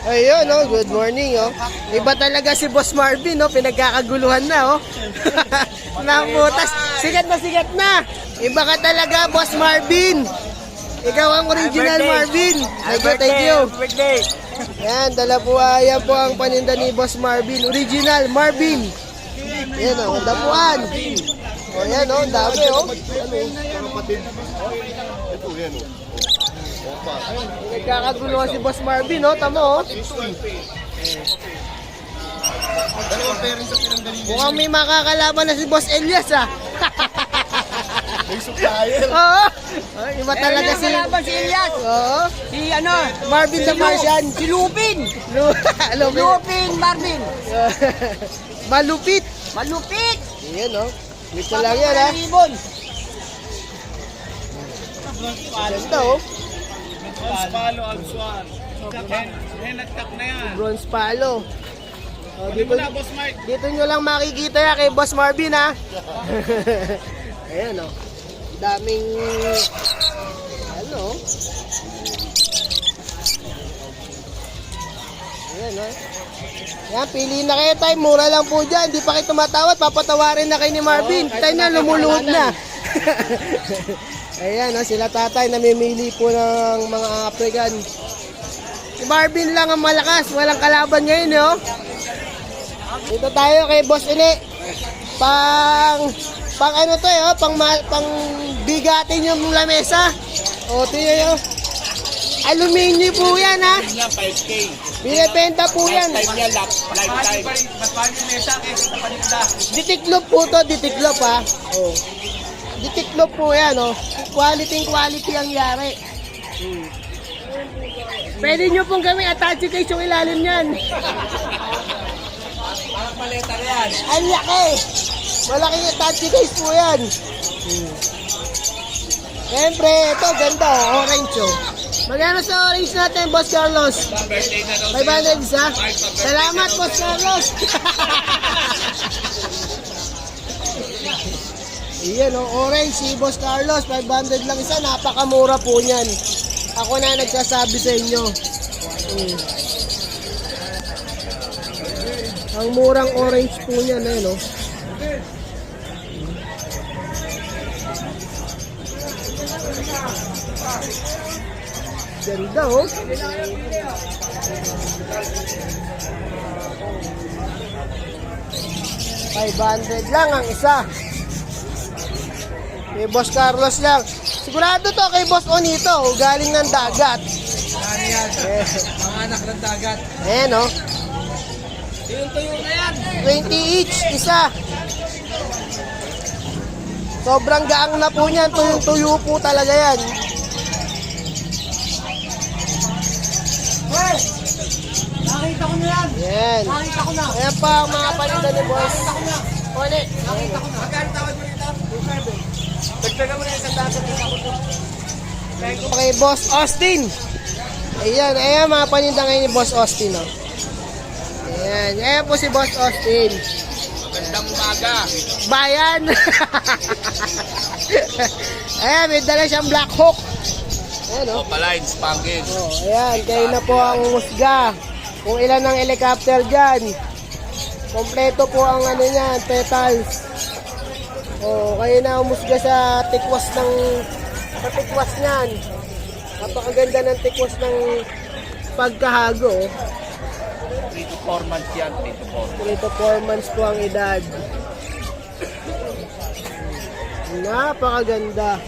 Ayun, oh, good morning, oh. Iba talaga si Boss Marvin, oh. Pinagkakaguluhan na, oh. Nabutas. Sigat na sigat na. Iba ka talaga, Boss Marvin. Ikaw ang original Marvin. Thank you, thank you. Yan, dala po, ah, yan po ang paninda ni Boss Marvin. Original Marvin. Yan, oh, dapuan. Oh, yan, oh, ang dami, oh. Nagkakaguluhan si Boss Marvin, oh. Tamo, oh. Dalawang parents sa pinanggalingan. Mukhang may makakalaban na si Boss Elias, ah. May supplier. Oo. Ay, iba talaga si... Kalaban si Elias. Oo. Si ano? Marvin the Martian. Si Lupin. Lu- Lupit. Lupin Marvin. Malupit. Malupit. Yan, oh. Dito lang yan, ha. Ibon. Ganda, oh. Palo, Alsuan. Hen, nagtap na yan. Bronze palo. Oh, dito, Wala, Boss Mike. dito nyo lang makikita yan kay Boss Marvin, ha. Ayan, oh. Daming... Ano, oh. Ayan, oh. Yan, pili na kayo tayo. Mura lang po dyan. Di pa kayo tumatawad. Papatawarin na kayo ni Marvin. tayo na, lumuluhod na. Ayan, oh, sila tatay namimili po ng mga African. Si Marvin lang ang malakas. Walang kalaban ngayon, oh. Dito tayo kay Boss Ini. Pang pang ano to eh, oh, pang pang bigatin yung lamesa. O, tingnan nyo. Aluminium po yan, ha. Yan, 5K. Binibenta po yan. Lifetime yan, lifetime. Mas mahal yung mesa kaysa sa paninda. Ditiklop po to, ditiklop, ha. Oh. Ditiklop po yan, oh. Quality quality ang yari. Hmm. Pwede nyo pong gawing attach case yung ilalim niyan. Parang paleta yan. Ang laki! Malaking attach case po yan. Hmm. Siyempre, ito ganda oh, orange oh. Magkano sa orange natin, Boss Carlos? Birthday na daw. 500 isa? Salamat, Boss Carlos! Iyan oh, orange si Boss Carlos, 500 lang isa, napakamura po niyan. Ako na nagsasabi sa inyo. Hmm. Ang murang orange po niyan, eh, no? Ganda, oh. $500 lang ang isa. Kay Boss Carlos lang. Sigurado to kay Boss Onito, galing ng dagat. Ano yan? Eh. Mga anak ng dagat. Eh, no? Yung tuyo na yan. 20 each, isa. Sobrang gaang na po niyan, tuyong-tuyo po talaga yan. Hoy! Nakita ko na yan. Yan. Nakita ko na. Ayan pa ang mga palitan ni Boss. Nakita ko na. Ulit. Nakita ko na. Magkano tawag mo rito? 2.5. Okay, Boss Austin. Ayan, ayan mga paninda ngayon ni Boss Austin. Oh. Ayan, ayan po si Boss Austin. Magandang umaga. Bayan. ayan, may dala siyang Black Hawk. Ayan, oh. Opalines, package. Oh, ayan, kayo na po ang musga. Kung ilan ang helicopter dyan. Kompleto po ang ano niyan, petals. Oh, kayo na umusga sa tikwas ng sa tikwas niyan. Napakaganda ng tikwas ng pagkahago. oh. 3 to 4 months yan, 3 to 4. Ito 4 months po ang edad. Napakaganda.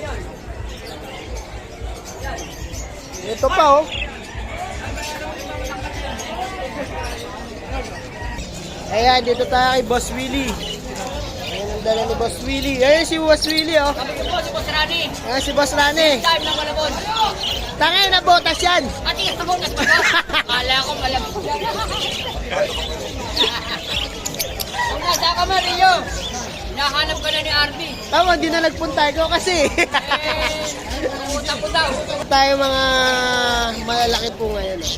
Ito pa oh. Ayan, dito tayo kay Boss Willie. Dala ni Boss Willie. Ayan si Boss Willie oh. Sabi ko po si Boss Rani. Ayan si Boss Rane. Time ng malabon. Tangay na botas yan. Ati ka mo nas Kala ko malabon. Kung nasa ka man Rio. Hinahanap ka na ni Arby. Tama, hindi na nagpunta ko kasi. Eh, pumunta ko daw. tayo mga malalaki po ngayon. oh.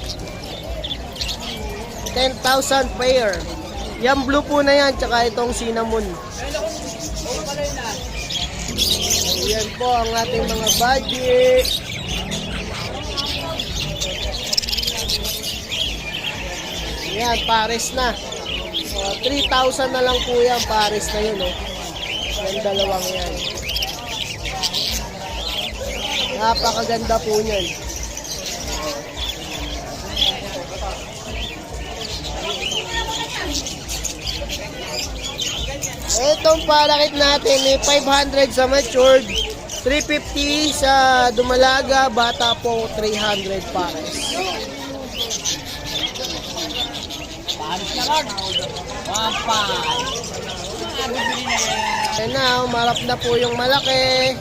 10,000 pair. Yan blue po na yan, tsaka itong cinnamon. Ayan po ang ating mga budget. Yan, pares na. Oh, 3,000 na lang po yan, pares na yun, oh. Yung dalawang yan. Napakaganda po niyan. Itong palakit natin, may 500 sa matured, 350 sa dumalaga, bata po 300 pares. Wapan. Ayan na, umarap na po yung malaki.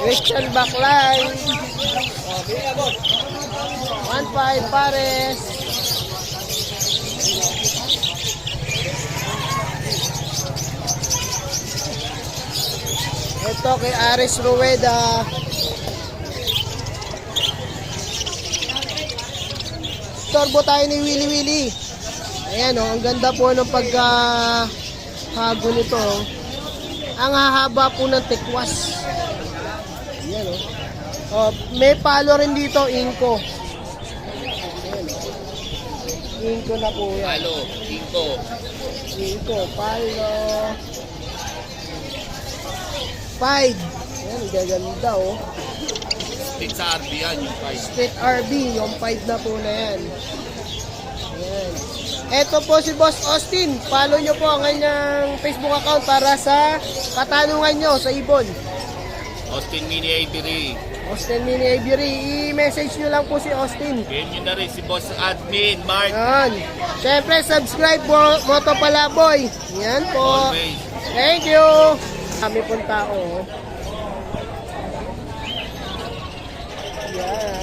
Christian backline. 1.5 pares. Ito kay Aris Rueda. Torbo tayo ni Willy Willy. Ayan o, ang ganda po ng pagka hago nito. oh. Ang hahaba po ng tekwas. Ayan o. Oh, may palo rin dito, inko. Inko na po yan. Halo, Inko. Inko, palo. Five. Ayan, gaganda o. Stick sa RB yan, yung price. Street RB, yung 5 na po na yan. Ayan. Ito po si Boss Austin. Follow nyo po ang kanyang Facebook account para sa katanungan nyo sa Ibon. Austin Mini Avery. Austin Mini Avery. I-message nyo lang po si Austin. Game nyo na rin si Boss Admin, Mark. Ayan. Siyempre, subscribe po, Moto Palaboy. Yan po. Always. Thank you. Kami pong tao. Yan.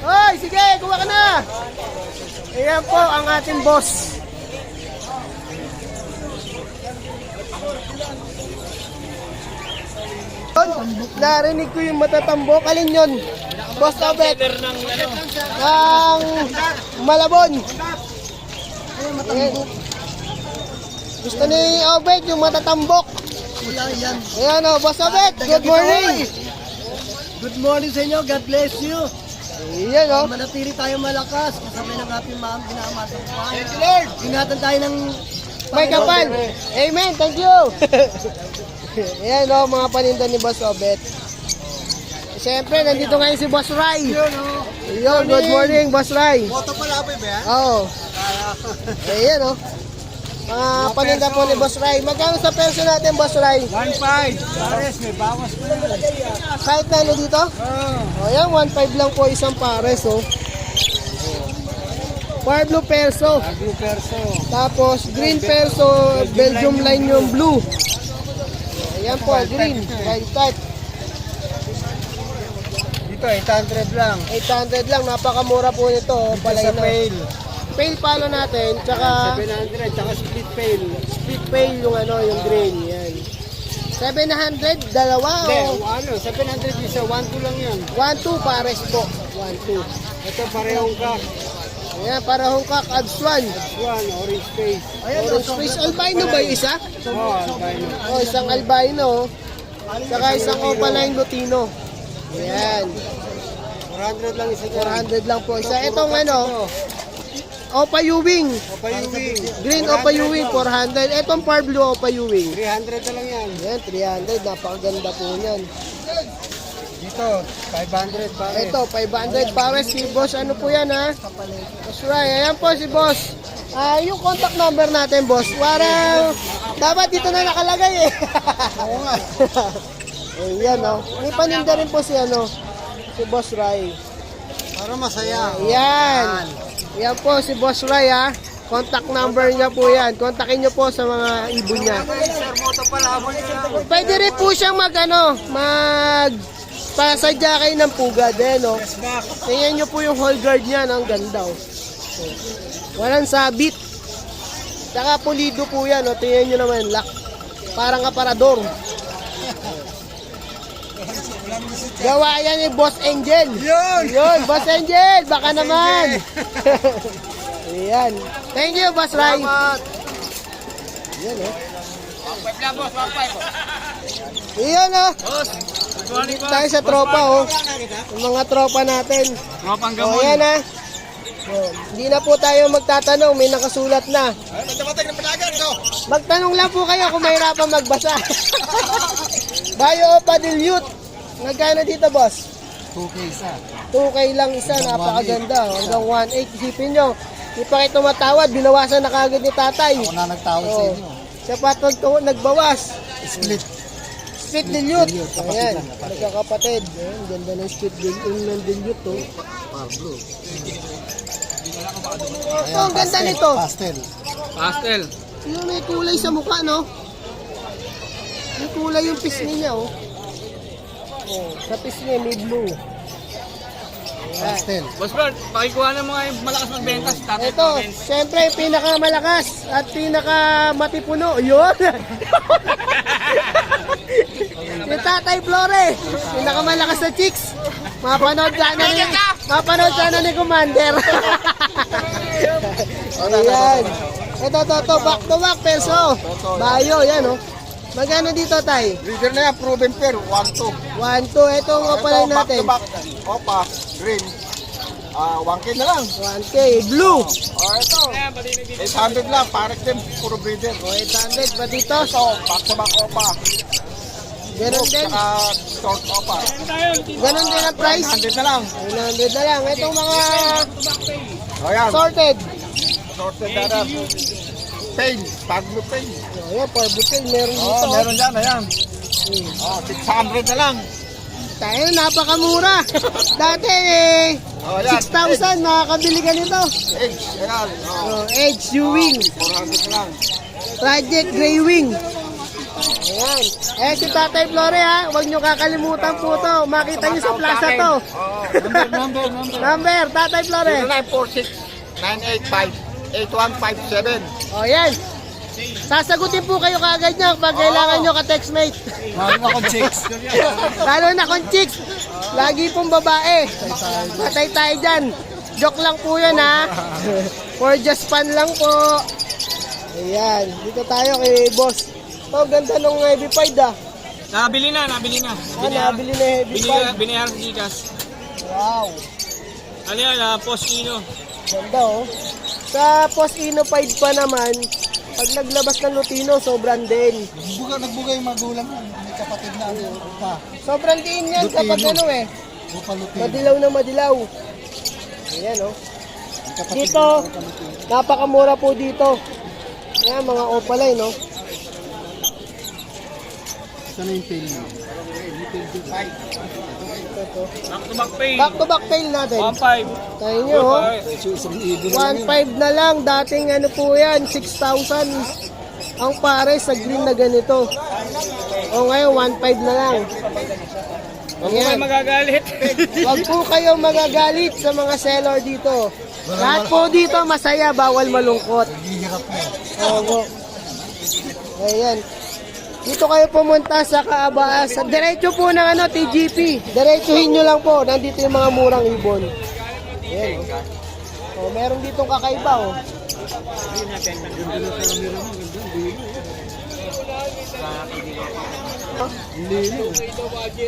Hoy, sige, kuha ka na. Ayan po ang ating boss. Narinig ko yung matatambok. Alin yun? Boss Obet. Ang Malabon. Ayan. Gusto ni Obet yung matatambok. Ayan o, Boss Obet. Good morning. Good morning sa inyo. God bless you. Ayan o. Manatili tayo malakas. Kasabay ng ating mga pinamatang Thank you, Lord. Ingatan tayo ng May kapal. Amen. Thank you. Ayan o, mga paninda ni Boss Obet. Siyempre, nandito ngayon si Boss Rai. Ayun, good morning, Boss Rai. Moto pala ba yan? Oo. Ayan o. Mga paninda po ni Boss Rai. Magkano sa perso natin, Boss Rai? 1.5. Pares, may bawas pa yun. Kahit na ano dito? Oh. O yan, 1.5 lang po isang pares, oh. Pablo perso. Blue perso. Tapos green perso, Belgium line yung blue. Ayan po, green. Wild type. Dito, 800 lang. 800 lang, napakamura po nito. oh, Palay Sa pail. Pail palo natin, tsaka 700, tsaka split pail. split pail yung ano, yung green. Yan. 700, dalawa Hindi, o ano, 700 isa, 1-2 lang yan. 1-2 pares po. 1-2. Ito parehong ka. Ayan, para hongkak, abs 1. One, orange face. Orange face albino ba yung isa? Oh, albino. Oh, isang albino. Saka isang opaline lutino. Ayan. 400 lang isa dyan. 400 lang po isa. Itong ano, Opa Ewing. Opa Ewing. Green Opa Ewing, 400. Itong Par Blue Opa Ewing. 300 na lang yan. Ayan, 300. Napakaganda po niyan. Dito, 500 pare. Ito, 500 pares. Si boss, ano po yan ha? Boss Ray, ayan po si boss. Ah, yung contact number natin, boss. Parang, dapat dito na nakalagay eh. Oo nga. Ayan, oh. May paninda rin po si ano, si Boss Ray. Para masaya. Ayan. Yan po si Boss Ray ha. Contact number niya po yan. Kontakin niyo po sa mga ibon niya. Pwede rin po siyang mag ano, mag pasadya kayo ng pugad eh, no? Tingnan niyo po yung hall guard niya, ang ganda oh. Walang sabit. Tsaka pulido po yan, oh. Tingnan niyo naman, lock. Parang aparador. Gawa yan ni Boss Angel. Yun! Yun, Boss Angel, baka naman. Ayan. Thank you, Boss Ray. Salamat. Ayan, oh. Wag lang boss, wag pa. Ayan, oh. Boss, Dito tayo sa tropa, oh. Yung mga tropa natin. Tropang O, oh, yan, ha. Oh, Hindi na po tayo magtatanong, may nakasulat na. Magtanong lang po kayo kung mahirapan magbasa. Bio o Padilute. Nagkano dito, boss? 2K isa. 2K lang isa, napakaganda. Hanggang 1.8, isipin nyo. Di pa kayo tumatawad, binawasan na kagad ni tatay. Ako na nagtawag sa Oh. inyo. Siya pa nag- nagbawas. Split. Split dilute. Dilute, kapatid Ayan, lang, kapatid. nagkakapatid. Ayan, ganda ng split dilute. Ng dilute, oh. Pablo. Ito, ang ganda nito. Pastel. Pastel. Yung may kulay sa mukha, no? May kulay yung pisngi niya, oh. Oh, sa pisngi may blue. Pastel. Boss Bert, pakikuha na mga yung malakas magbenta si Tatay Ito, Province. siyempre, pinakamalakas at pinakamatipuno. Yun! si Tatay Flore, pinakamalakas na chicks. Mapanood sana ni, mapanood sana ni Commander. Ayan. Ito, ito, ito, back to back peso. Bayo, yan, oh. Magkano dito, tay? Leader na yan, proven pair, 1-2. 1, 2, ito ang opalay Ito, back natin. to back, opa, green. Ah, 1K na lang. 1K, blue. Oh, ito. 800 lang, parek din, puro breeder. O, 800 pa dito. Ito, back to back opa. Ganun din. Saka short opa. Ganun din ang price. 100 na lang. 900 na lang. Itong mga O yan, sorted. sorted na lang. Pain, Pablo Pain. O, yan, for butil. Meron Oh, dito. meron dyan, ayan. Oh, 600 na lang. Tayo, napakamura. Dati, eh, Oh, yan. 6,000, makakabili ka nito. Eggs, ayan. Oh, O, Edge U-Wing. 400 na lang. Project Grey Wing. Ayan. Eh, si Tatay Flore, ha. Huwag nyo kakalimutan po to. Makita nyo sa plaza to. Oh, number, number, number. Number, Tatay Flore. 0946-985-8157. O, yan. Sasagutin po kayo kaagad niya pag kailangan nyo ka-textmate. Mahal ako chicks. Lalo na kung chicks, lagi pong babae. Patay tayo dyan. Joke lang po yan ha. For just fun lang po. Ayan, dito tayo kay boss. Oh, ganda nung heavy fight ah. Nabili na, nabili na. Ah, nabili na heavy fight. binayaran sa Gcash. Wow, Ano yan, ah, Post Ino. ganda oh. Sa Post Ino 5 pa naman, pag naglabas ng Lutino, sobrang din. Nagbuga, nagbuga yung magulang mo. May kapatid na ano. Upa. Sobrang din yan Lutino. kapag ano eh. Upa Lutino. Madilaw na madilaw. Ayan oh. Dito, napakamura po dito. Ayan, mga opalay, no? Ito na yung tail mo. Back to back pay. Back to back tail natin. 1.5. Tayo nyo, oh. Isang ibon na lang yun. 1.5 na lang. Dating ano po yan, 6,000 ang pare sa green na ganito. O ngayon, 1.5 na lang. Huwag mo kayo magagalit. Huwag po kayong magagalit sa mga seller dito. Lahat po dito masaya, bawal malungkot. Naghihirap na. Oo. Ayan. Dito kayo pumunta sa Kaaba, sa diretso po ng ano, TGP. Diretsuhin nyo lang po, nandito yung mga murang ibon. Ayan. Oh. Oh, meron ditong kakaiba oh.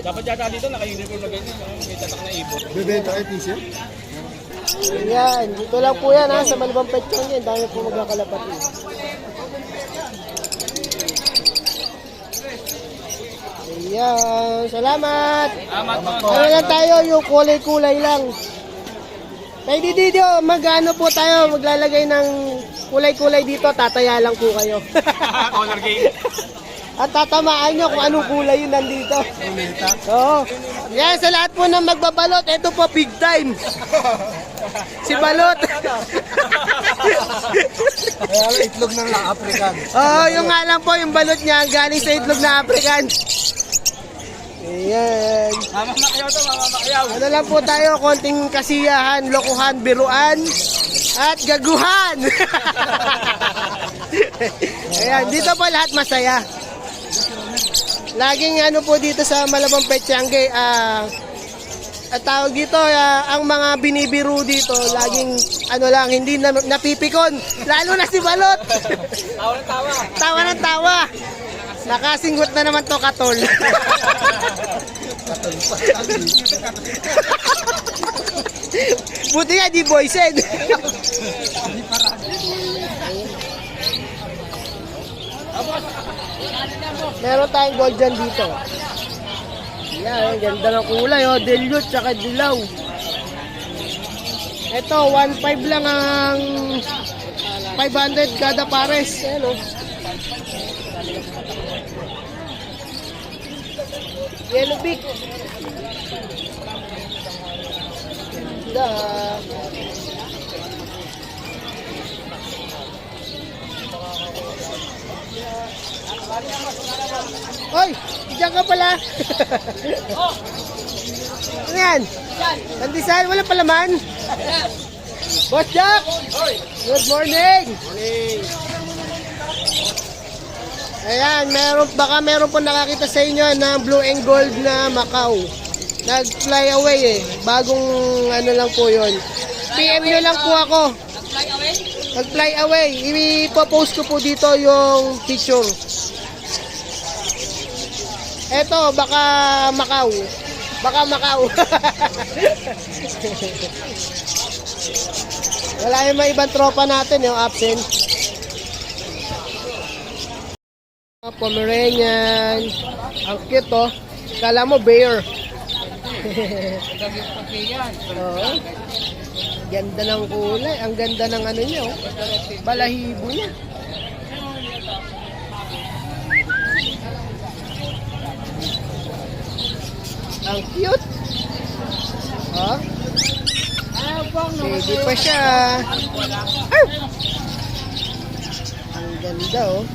Dapat yata dito, naka-uniform na ganyan. May tatak na ibon. Bebenta kayo t-shirt? Ayan, dito lang po yan ha, sa Malibang Petron yan. Dami po magkakalapat yun. Ayan, salamat. Salamat po. Ano lang tayo, yung kulay-kulay lang. Kay Dididio, mag-ano po tayo, maglalagay ng kulay-kulay dito, tataya lang po kayo. Color game. At tatamaan nyo kung anong kulay yun nandito. Oo. Yan, sa lahat po ng magbabalot, ito po big time. Si Balot. Kaya itlog ng African. Oo, yung nga lang po, yung balot niya, galing sa itlog na African. Ayan. Mama Macquiao to, Mama Macquiao. Ano lang po tayo, konting kasiyahan, lokohan, biruan, at gaguhan. Ayan, dito po lahat masaya. Laging ano po dito sa Malabang Petsangge, ah, at tawag dito, ah, ang mga binibiru dito, laging ano lang, hindi na, napipikon. Lalo na si Balot. Tawa na tawa. tawa ng tawa. Nakasinggot na naman to katol. Buti nga, di voiced. Meron tayong gold dyan dito. Yan, ganda ng kulay, oh. Dilute, tsaka dilaw. Ito, 1.5 lang ang 500 kada pares. Ayan, oh. Yellow beak. Ganda. Oy, diyan ka pala. ano yan? Pandesal, wala palaman. Boss Jack! Good morning! Ayan, meron, baka meron po nakakita sa inyo ng blue and gold na Macau. Nag-fly away eh. Bagong ano lang po yon. PM nyo lang po ako. Fly away? Nag-fly away. Ipopost ko po dito yung picture. Eto, baka Macau. Baka Macau. Wala yung mga ibang tropa natin yung absent. Mga Pomeranian. Ang cute oh. Kala mo bear. Oo. Ganda ng kulay. Ang ganda ng ano niya oh. Balahibo niya. Ang cute. Oh. Baby pa siya. Arr! Ang ganda oh.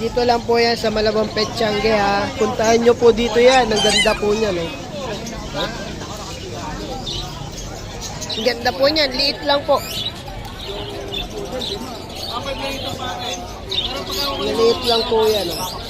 Dito lang po yan sa Malabang Petchange ha. Puntahan nyo po dito yan. Ang ganda po niyan eh. Ang ganda po niyan. Liit lang po. Maliit lang po yan. Oh.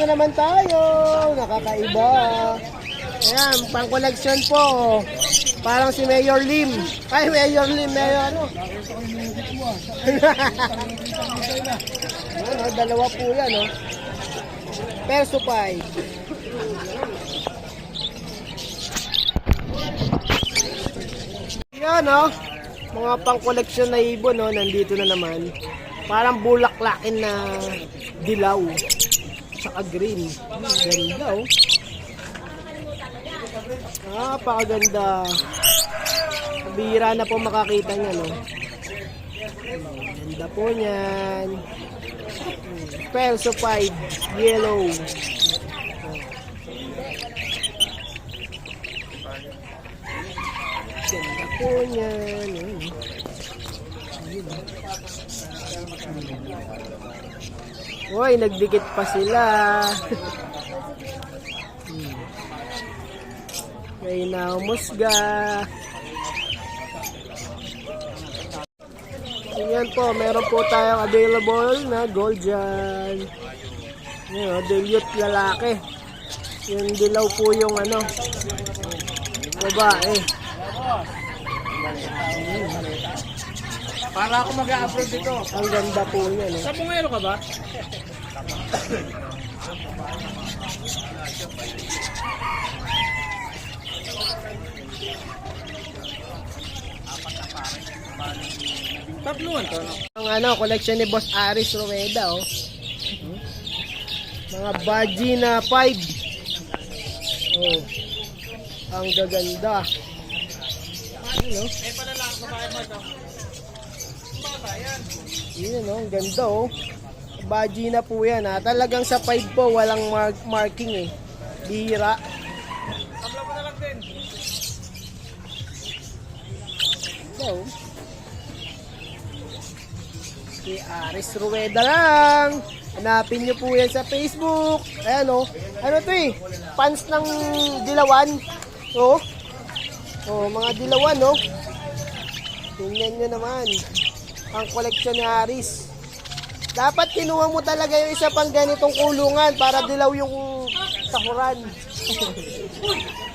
naman tayo. Nakakaiba. Ayan, pang collection po. Parang si Mayor Lim. Ay, Mayor Lim, Mayor ano? ano, dalawa po yan, oh. Perso pie. Yan, oh. Mga pang collection na ibon, oh, nandito na naman. Parang bulaklakin na dilaw. Tsaka green. Ganda, oh. Ah, pakaganda. Bira na po makakita niya, no? Ganda po niyan. Persified yellow. Ganda po niyan. Ayun. Hoy, nagdikit pa sila. Hmm. May naumusga. Ayan po, meron po tayong available na gold dyan. Ayan, oh, dilute lalaki. Yung dilaw po yung ano, babae. Para ako mag-a-upload dito. Ang ganda po niya, no? Sa bungero ka ba? Tatluan to. no? Ang ano, collection ni Boss Aris Rueda, oh. Mga baji na 5. Oh. Ang gaganda. Ano? Yun oh, ang ganda oh. Baji na po yan ha. Talagang sa 5 po, walang mark marking eh. Bihira. Tabla mo na lang din. So, si Aris Rueda lang. Hanapin nyo po yan sa Facebook. Ayan o. Ano to eh? Fans ng dilawan. O. O, mga dilawan o. Tingnan nyo naman. Ang koleksyon ni Aris. Dapat kinuha mo talaga yung isa pang ganitong kulungan para dilaw yung tahuran.